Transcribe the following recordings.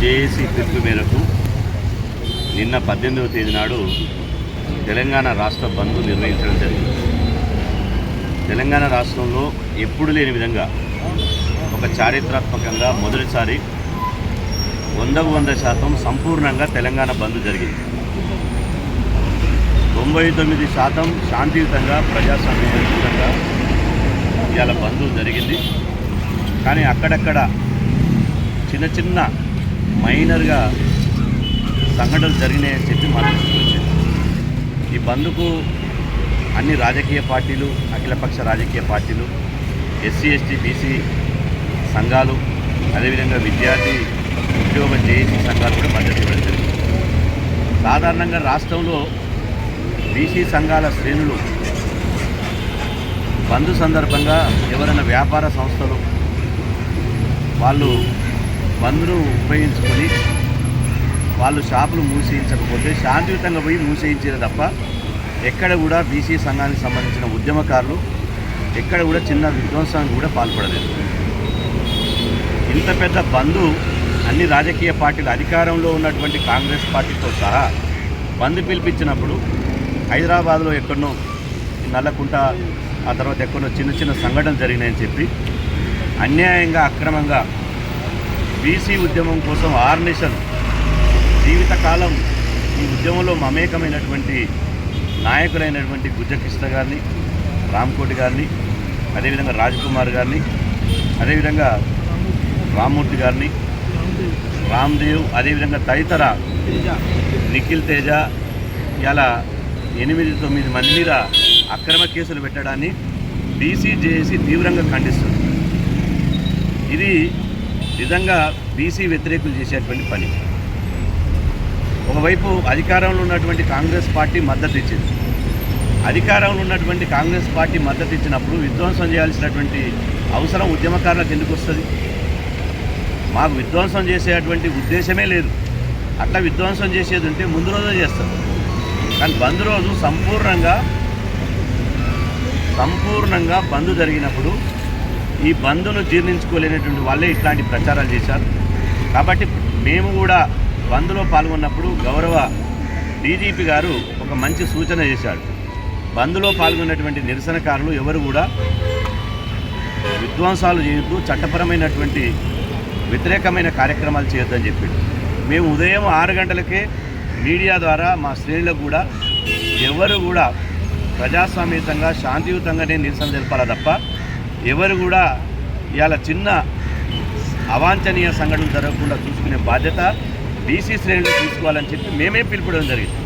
JAC పిలుపు మేరకు నిన్న పద్దెనిమిదవ తేదీ నాడు తెలంగాణ రాష్ట్ర బంద్ నిర్వహించడం జరిగింది. తెలంగాణ రాష్ట్రంలో ఎప్పుడు లేని విధంగా ఒక చారిత్రాత్మకంగా మొదటిసారి వందకు వంద శాతం సంపూర్ణంగా తెలంగాణ బంద్ జరిగింది. తొంభై తొమ్మిది శాతం శాంతియుతంగా ప్రజాస్వామ్యంగా ఇవాళ బంద్ జరిగింది. కానీ అక్కడక్కడ చిన్న చిన్న మైనర్గా సంఘటనలు జరిగినాయని చెప్పి మనం దృష్టికి వచ్చింది ఈ బంద్కు అన్ని రాజకీయ పార్టీలు అఖిలపక్ష రాజకీయ పార్టీలు ఎస్సీ ఎస్టీ బీసీ సంఘాలు అదేవిధంగా విద్యార్థి ఉద్యోగ జేఏసీ సంఘాలు కూడా మద్దతు ఇవ్వడం జరిగింది. సాధారణంగా రాష్ట్రంలో బీసీ సంఘాల శ్రేణులు బంద్ సందర్భంగా ఎవరైనా వ్యాపార సంస్థలు వాళ్ళు బంద్ను ఉపయోగించుకొని వాళ్ళు షాపులు మూసేయించకపోతే శాంతియుతంగా పోయి మూసేయించారు తప్ప ఎక్కడ కూడా బీసీ సంఘానికి సంబంధించిన ఉద్యమకారులు ఎక్కడ కూడా చిన్న విధ్వంసానికి కూడా పాల్పడలేదు. ఇంత పెద్ద బంధు అన్ని రాజకీయ పార్టీలు అధికారంలో ఉన్నటువంటి కాంగ్రెస్ పార్టీతో సహా బంద్ పిలిపించినప్పుడు హైదరాబాద్లో ఎక్కడనో నల్లకుంట ఆ తర్వాత ఎక్కడో చిన్న చిన్న సంఘటనలు జరిగినాయని చెప్పి అన్యాయంగా అక్రమంగా బీసీ ఉద్యమం కోసం ఆర్నేషన్. జీవితకాలం ఈ ఉద్యమంలో మమేకమైనటువంటి నాయకులైనటువంటి గుజ్జకృష్ణ గారిని రామ్కోటి గారిని అదేవిధంగా రాజ్కుమార్ గారిని అదేవిధంగా రామ్మూర్తి గారిని రామ్దేవ్ అదేవిధంగా తదితర నిఖిల్ తేజ ఇలా ఎనిమిది తొమ్మిది మంది మీద అక్రమ కేసులు పెట్టడాన్ని బీసీజేఏసీ తీవ్రంగా ఖండిస్తుంది. ఇది నిజంగా బీసీ వ్యతిరేకులు చేసేటువంటి పని. ఒకవైపు అధికారంలో ఉన్నటువంటి కాంగ్రెస్ పార్టీ మద్దతు ఇచ్చింది. అధికారంలో ఉన్నటువంటి కాంగ్రెస్ పార్టీ మద్దతు ఇచ్చినప్పుడు విధ్వంసం చేయాల్సినటువంటి అవసరం ఉద్యమకారులకు ఎందుకు వస్తుంది? మాకు విధ్వంసం చేసేటువంటి ఉద్దేశమే లేదు. అట్లా విధ్వంసం చేసేది ఉంటే ముందు రోజే చేస్తారు. కానీ బంద్ రోజు సంపూర్ణంగా సంపూర్ణంగా బంద్ జరిగినప్పుడు ఈ బంద్ను జీర్ణించుకోలేనటువంటి వాళ్ళే ఇట్లాంటి ప్రచారాలు చేశారు. కాబట్టి మేము కూడా బంద్లో పాల్గొన్నప్పుడు గౌరవ డీజీపీ గారు ఒక మంచి సూచన చేశాడు బంద్లో పాల్గొన్నటువంటి నిరసనకారులు ఎవరు కూడా విధ్వంసాలు చేయొద్దు చట్టపరమైనటువంటి వ్యతిరేకమైన కార్యక్రమాలు చేయొద్దని చెప్పి మేము ఉదయం ఆరు గంటలకే మీడియా ద్వారా మా శ్రేణులకు కూడా ఎవరు కూడా ప్రజాస్వామ్యతంగా శాంతియుతంగానే నిరసన తెలపాలి తప్ప ఎవరు కూడా ఇవాళ చిన్న అవాంఛనీయ సంఘటనలు జరగకుండా చూసుకునే బాధ్యత బీసీ శ్రేణులు తీసుకోవాలని చెప్పి మేమే పిలుపుడం జరిగింది.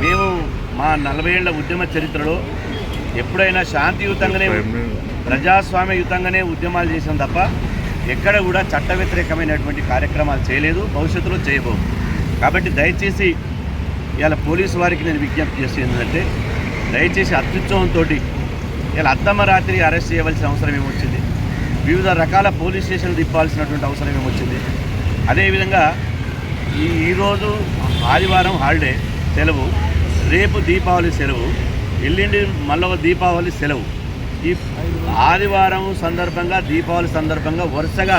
మేము మా నలభై ఏళ్ళ ఉద్యమ చరిత్రలో ఎప్పుడైనా శాంతియుతంగానే ప్రజాస్వామ్యయుతంగానే ఉద్యమాలు చేసాం తప్ప ఎక్కడ కూడా చట్ట వ్యతిరేకమైనటువంటి కార్యక్రమాలు చేయలేదు భవిష్యత్తులో చేయబోవు కాబట్టి దయచేసి ఇవాళ పోలీసు వారికి నేను విజ్ఞప్తి చేసేది ఏంటంటే దయచేసి అత్యుత్సవంతో ఇలా అత్తమ్మ రాత్రి అరెస్ట్ చేయవలసిన అవసరం ఏమొచ్చింది? వివిధ రకాల పోలీస్ స్టేషన్లు తిప్పాల్సినటువంటి అవసరం ఏమొచ్చింది? అదేవిధంగా ఈ ఈరోజు ఆదివారం హాలిడే సెలవు రేపు దీపావళి సెలవు ఎల్లుండి మళ్ళీ దీపావళి సెలవు. ఈ ఆదివారం సందర్భంగా దీపావళి సందర్భంగా వరుసగా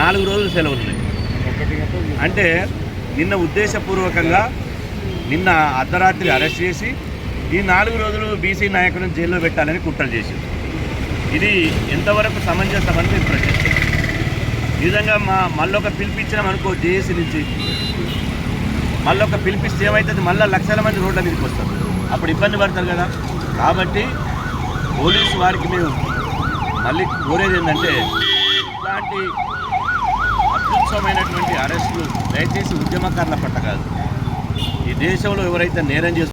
నాలుగు రోజులు సెలవులు ఉన్నాయి. అంటే నిన్న ఉద్దేశపూర్వకంగా నిన్న అర్ధరాత్రి అరెస్ట్ చేసి ఈ నాలుగు రోజులు బీసీ నాయకులను జైల్లో పెట్టాలని కుట్రలు చేసింది. ఇది ఎంతవరకు సమంజసమని మేము ప్రశ్నిస్తున్నాం నిజంగా మా మళ్ళొక పిలిపించినాం అనుకో జేఏసీ నుంచి. మళ్ళొక పిలిపిస్తే ఏమవుతుంది మళ్ళీ లక్షల మంది రోడ్ల మీదకి వస్తారు. అప్పుడు ఇబ్బంది పడతారు కదా. కాబట్టి పోలీసు వారికి మేము మళ్ళీ కోరేది ఏంటంటే ఇలాంటి అత్యుత్సవమైనటువంటి అరెస్టులు దయచేసి ఉద్యమకారుల పట్ట కాదు. ఈ దేశంలో ఎవరైతే నేరం చేస్తారు